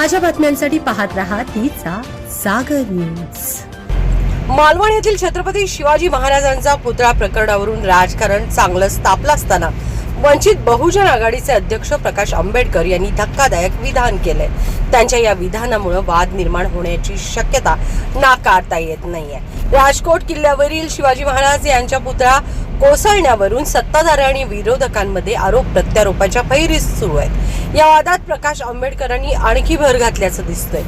ताज्या बातम्यांसाठी पाहत रहा तिचा सागर न्यूज. मालवण येथील छत्रपती शिवाजी महाराजांचा पुतळा प्रकरणावरून राजकारण चांगलंच तापलं असताना वंचित बहुजन आघाडीचे अध्यक्ष प्रकाश आंबेडकर यांनी धक्कादायक विधान केलंय. त्यांच्या या विधानामुळे वाद निर्माण होण्याची शक्यता नाकारता येत नाहीये. राजकोट किल्ल्यावरील शिवाजी महाराज यांच्या पुतळा कोसळण्यावरून सत्ताधारी आणि विरोधकांमध्ये आरोप प्रत्यारोपाच्या फैरीस सुरू आहेत. या वादात प्रकाश आंबेडकरांनी आणखी भर घातल्याचं दिसतंय.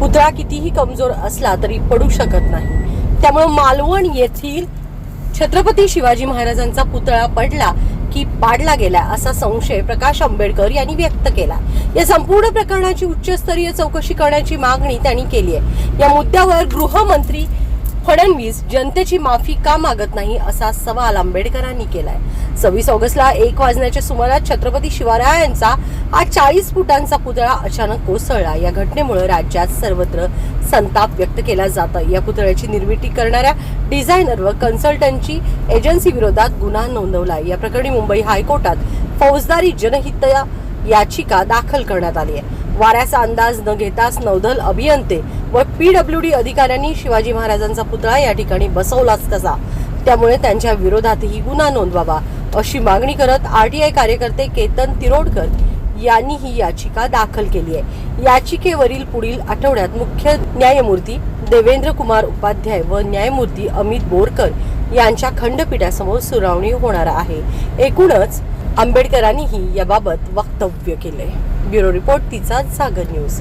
पुतळा कितीही कमजोर असला तरी पडू शकत नाही. त्यामुळे मालवण येथील छत्रपती शिवाजी महाराजांचा पुतळा पडला की पाडला गेला असा संशय प्रकाश आंबेडकर यांनी व्यक्त केला. या संपूर्ण प्रकरणाची उच्चस्तरीय चौकशी करण्याची मागणी त्यांनी केली आहे. या मुद्द्यावर गृहमंत्री फडणवीस जनतेची माफी का मागत नाही असा सवाल आंबेडकरांनी केलाय. सव्वीस ऑगस्टला एक वाजण्याच्या सुमारास छत्रपती शिवरायांचा हा चाळीस फुटांचा पुतळा अचानक कोसळला. या घटनेमुळे राज्यात सर्वत्र संताप व्यक्त केला जात या पुतळ्याची निर्मिती करणाऱ्या डिझायनर व कन्सल्टंटची एजन्सी विरोधात गुन्हा नोंदवला या प्रकरणी मुंबई हायकोर्टात फौजदारी जनहित याचिका दाखल करण्यात आली आहे. वाऱ्याचा अंदाज न घेताच नौदल अभियंते व पीडब्ल्यूडी अधिकाऱ्यांनी शिवाजी महाराजांचा पुतळा या ठिकाणी बसवलाच कसा? त्यामुळे त्यांच्या विरोधातही गुन्हा नोंदवावा अशी मागणी करत आरटीआय कार्यकर्ते केतन तिरोडकर यांनी ही याचिका दाखल केली आहे. याचिकेवरील पुढील आठवड्यात मुख्य न्यायमूर्ती देवेंद्र कुमार उपाध्याय व न्यायमूर्ती अमित बोरकर यांच्या खंडपीठासमोर सुनावणी होणार आहे. एकूणच आंबेडकरांनीही याबाबत वक्तव्य केले ब्युरो रिपोर्ट तिचा सागर न्यूज.